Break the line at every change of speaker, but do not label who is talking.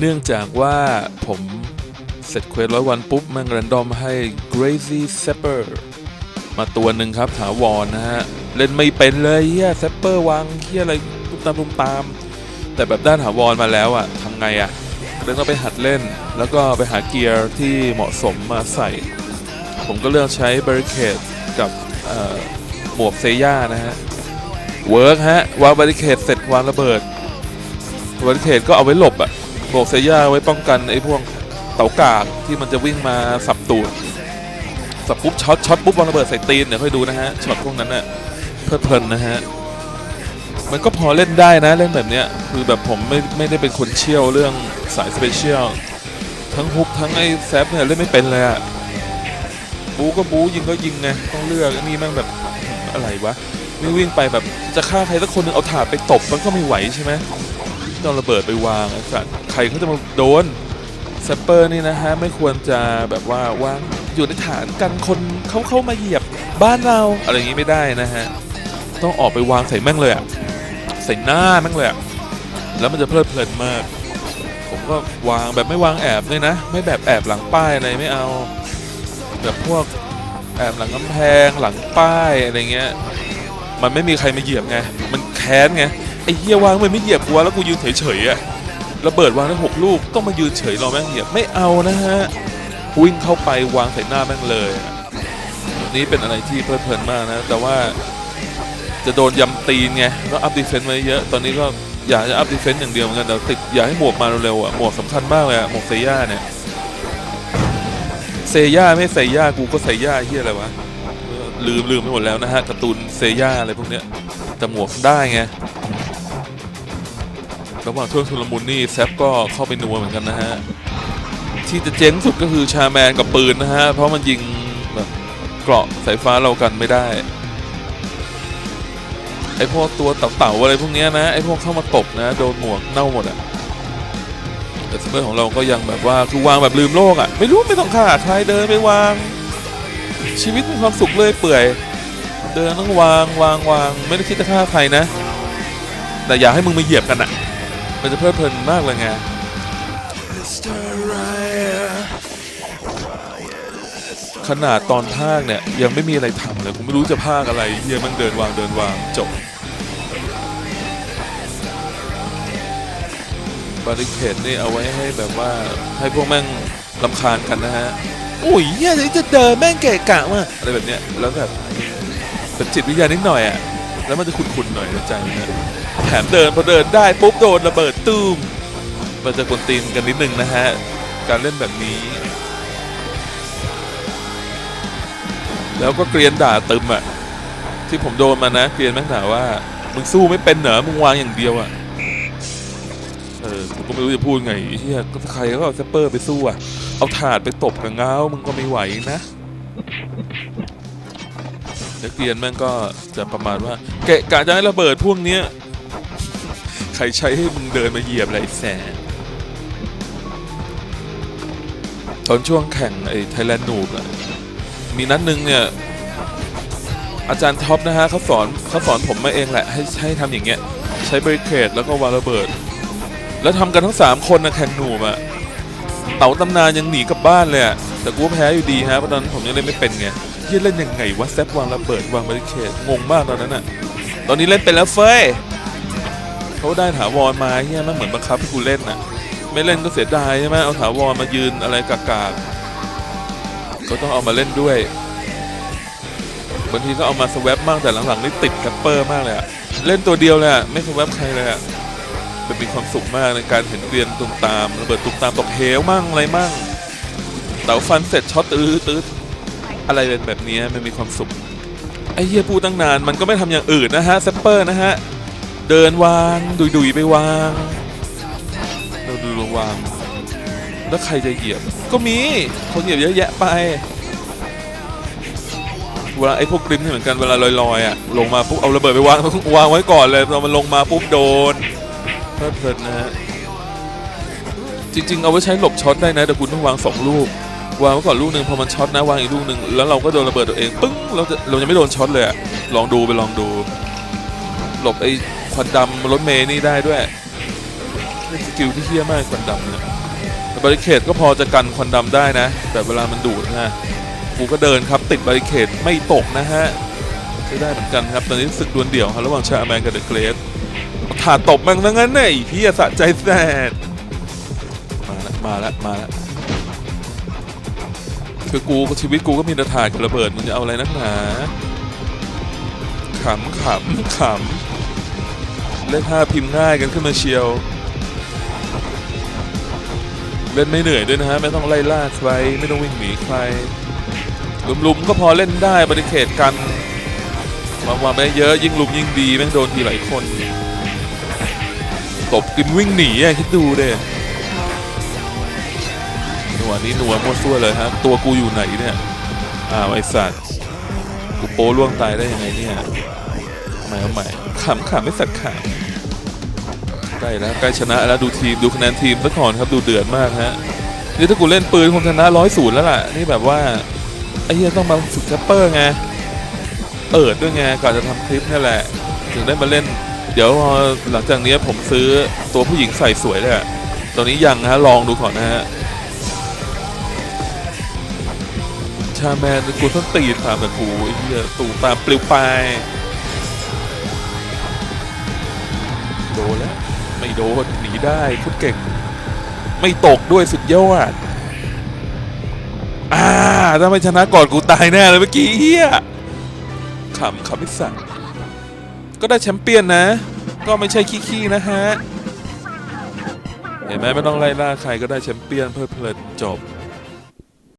เนื่องจากว่าผมเสร็จเควสร้อยวันปุ๊บมันรันดอมให้ Crazy Zapper มาตัวหนึ่งครับถาวรนะฮะ เล่นไม่เป็นเลยเฮีย Zapper วางเฮียอะไรตุ้มตามตุ้มตาม แต่แบบด้านถาวรมาแล้วอะทำไงอะเรื่องก็ไปหัดเล่น แล้วก็ไปหาเกียร์ที่เหมาะสมมาใส่ ผมก็เลือกใช้ Barricade กับหมวกเซย่านะฮะเวิร์กฮะวาง Barricade เสร็จวางระเบิด Barricade ก็เอาไว้หลบอะหม วกเซย่าไว้ป้องกันไอ้พวกเต่ากากที่มันจะวิ่งมาสับตูดสับปุ๊บช็อตช็อตปุ๊บวางระเบิดใส่ตีนเดี๋ยวค่อยดูนะฮะช็อตพวกนั้นน่ะเพลิดเพลินนะฮะมันก็พอเล่นได้นะเล่นแบบเนี้ยคือแบบผมไม่ไม่ได้เป็นคนเชี่ยวเรื่องสายสเปเชียลทั้งฮุกทั้งไอ้แซฟเนี่ยเล่นไม่เป็นเลยอะบูก็บูยิงก็ยิงไงต้องเลือกอันนี้แม่งแบบอะไรวะวิ่งวิ่งไปแบบจะฆ่าใครสักคนนึงเอาถาดไปตบมันก็ไม่ไหวใช่ไหม ต้องระเบิดไปวางไอ้สัตว์ใครเขาจะมาโดนแซปเปอร์นี่นะฮะไม่ควรจะแบบว่าวางอยู่ในฐานกันคนเขาเข้ามาเหยียบบ้านเราอะไรอย่างนี้ไม่ได้นะฮะต้องออกไปวางใส่แม่งเลยอะใส่หน้าแม่งเลยอะแล้วมันจะเพลิดเพลินมาก ผมก็วางแบบไม่วางแอบเลยนะ ไม่แบบแอบหลังป้ายอะไรไม่เอา แบบพวกแอบหลังกำแพงหลังป้ายอะไรเงี้ยมันไม่มีใครมาเหยียบไง มันแค้นไง ไอ้เฮียวางมันไม่เหยียบกูวะแล้วกูยืนเฉยๆอะระเบิดวางได้หกลูกต้องมายืนเฉยรอแม่งเหยียบไม่เอานะฮะวิ่งเข้าไปวางใส่หน้าแม่งเลยนี่เป็นอะไรที่เพลิดเพลินมากนะ แต่ว่าจะโดนยำตีนไงแล้วอัพดีเฟนต์ไว้เยอะตอนนี้ก็อยากจะอัพดีเฟนต์อย่างเดียวเหมือนกันแต่ติดอยากให้หมวกมาเร็วๆอะหมวกสำคัญมากเลยอะหมวกเซย่าเนี่ยเซย่าไม่เซย่ากูก็เซย่าเฮียอะไรวะลืมลืมไปหมดแล้วนะฮะการ์ตูนเซย่าอะไรพวกเนี้ยแต่หมวกได้ไง ระหว่างช่วงชุลมุนนี่แซฟก็เข้าไปนัวเหมือนกันนะฮะ ที่จะเจ๊งสุดก็คือชาแมนกับปืนนะฮะ เพราะมันยิงแบบเกราะสายฟ้าเรากันไม่ได้ ไอพวกตัวเต่าๆอะไรพวกนี้นะ ไอพวกเข้ามาตบนะ โดนหมวกเน่าหมดอะแต่สเปอร์ของเราก็ยังแบบว่าคือวางแบบลืมโลกอะไม่รู้ไม่ต้องฆ่าใครเดินไปวาง ชีวิตมีความสุขเลยเปื่อยเดินต้องวางวางวางไม่ได้คิดจะฆ่าใครนะ แต่อยากให้มึงมาเหยียบกันอะ มันจะเพลิดเพลินมากเลยไงขนาดตอนภาคเนี่ย ยังไม่มีอะไรทำเลยผมไม่รู้จะภาคอะไรเฮียมันเดินวางเดินวางจบบาริเคดนี่เอาไว้ให้แบบว่าให้พวกแม่งลำคาญกันนะฮะอุ้ยเฮียจะเดินแม่งเกะกะมากอะไรแบบเนี้ยแล้วแบบเป็นจิตวิทยาณนิดหน่อยอะแล้วมันจะขุนๆหน่อยในใจนะ แถมเดินพอเดินได้ปุ๊บโดนระเบิดตูมมันจะกวนตีนกันนิดนึงนะฮะ การเล่นแบบนี้ แล้วก็เกรียนด่าตึมอะที่ผมโดนมานะเกรียนแม่งด่าว่า มึงสู้ไม่เป็นเหรอมึงวางอย่างเดียวอะเออผมก็ไม่รู้จะพูดไงเฮียก็ใครก็เอาแซปเปอร์ไปสู้อะเอาถาดไปตบกับเงามึงก็ไม่ไหวนะแล้วเกรียนแม่งก็จะประมาณว่า เกะกะจะให้ระเบิดพวกเนี้ย ใครใช้ให้มึงเดินมาเหยียบอะไรแสนตอนช่วงแข่งไอ้ไทยแลนด์นูบอะมีนัดหนึ่งเนี่ย อาจารย์ท็อปนะฮะเขาสอนเขาสอนผมมาเองแหละ ให้ให้ทำอย่างเงี้ย ใช้บริเคดแล้วก็วางระเบิด แล้วทำกันทั้ง 3 คนนะแข่งหนูมอะเต๋าตำนานยังหนีกลับบ้านเลยอะแต่กูก็แพ้อยู่ดีฮะเพราะตอนนั้นผมยังเล่นไม่เป็นไงเฮียเล่นยังไงวะแซฟวางระเบิดวางบริเคดงงมากตอนนั้นอะตอนนี้เล่นเป็นแล้วเฟ้ย เขาได้ถาวรมาเฮียมันเหมือนบังคับให้กูเล่นนะไม่เล่นก็เสียดายใช่ไหมเอาถาวรมายืนอะไรกากๆก็ต้องเอามาเล่นด้วยบางทีก็เอามาสวปมากแต่หลังๆนี่ติดแคปเปอร์มากเลยอะเล่นตัวเดียวเลยอะไม่สวปใครเลยอะมันมีความสุขมากในการเห็นเรียนตุมตามระเบิดตุมตามตกเหวมั่งอะไรมั่งเต๋าฟันเสร็จช็อตตื้อตื้ออะไรเป็นแบบนี้มันมีความสุขไอ้เฮียพูดตั้งนานมันก็ไม่ทำอย่างอื่นนะฮะแซปเปอร์นะฮะ เดินวางดุยๆไปวางดูดูๆวาง แล้วใครจะเหยียบ ก็มีคนเหยียบเยอะแยะไปเวลาไอ้พวกกริมนี่เหมือนกันเวลาลอยๆอะลงมาปุ๊บเอาระเบิดไปวางวางไว้ก่อนเลยพอมันลงมาปุ๊บโดนเพลิดเพลินนะฮะจริงๆเอาไว้ใช้หลบช็อตได้นะแต่คุณต้องวางสองลูกวางไว้ก่อนลูกหนึ่งพอมันช็อตนะวางอีกลูกหนึ่งแล้วเราก็โดนระเบิดตัวเองปึ้งเราจะเราจะไม่โดนช็อตเลยอะลองดูไปลองดู หลบไอ้ ควันดำรถเมย์นี่ได้ด้วยเป็นสกิลที่เฮี้ยมากควันดำเนี่ยแต่บริเคดก็พอจะกันควันดำได้นะ แต่เวลามันดูดนะกูก็เดินครับติดบริเคดไม่ตกนะฮะใช้ได้เหมือนกันครับ ตอนนี้ศึกดวลเดี่ยวครับระหว่างชาแมนกับเดอะเกรสถาตบมันทั้งนั้นเนี่ยไอ้เฮียสะใจแสดมาละมาละมาละคือกูชีวิตกูก็มีแต่ถ่ายกับระเบิดมึงจะเอาอะไรนักหนาขำขำขำ เล่นท่าพิมพ์ง่ายกันขึ้นมาเชียว เล่นไม่เหนื่อยด้วยนะฮะ ไม่ต้องไล่ล่าใคร ไม่ต้องวิ่งหนีใครลุมๆก็พอเล่นได้บริเขตกันวางวาไม่เยอะยิ่งลุมยิ่งดีแม่งโดนทีหลายคนตบกินวิ่งหนีอะคิดดูเด้หนัวนี้หนัวมั่วซั่วเลยครับตัวกูอยู่ไหนเนี่ยอ้าวไอสัตว์กูโป้ล่วงตายได้ยังไงเนี่ยทำไมทำไมขำขำไม่สัตว์ขำใกล้แล้วใกล้ชนะแล้วดูทีมดูคะแนนทีมซะก่อนครับดูเดือดมากฮะนี่ถ้ากูเล่นปืนคงชนะร้อยศูนย์แล้วล่ะ นี่แบบว่าไอ้เหี้ยต้องมาฝึกแคปเปอร์ไงเปิดด้วยไงก่อนจะทำคลิปนี่แหละ ถึงได้มาเล่น เดี๋ยวหลังจากนี้ผมซื้อตัวผู้หญิงใส่สวยเลยอะตอนนี้ยังฮะลองดูก่อนนะฮะชาแมนกูต้องตีตามแต่กูไอ้เหี้ยตูตามปลิวไป โดนแล้ว ไม่โดนหนีได้พุดเก่ง ไม่ตกด้วยสุดยอดอ่าถ้าไม่ชนะก่อนกูตายแน่เลยเมื่อกี้เฮียขำขำไม่สั่งก็ได้แชมเปี้ยนนะ ก็ไม่ใช่ขี้ๆนะฮะ เห็นไหมไม่ต้องไล่ล่าใครก็ได้แชมเปี้ยนเพลิดเพลินจบ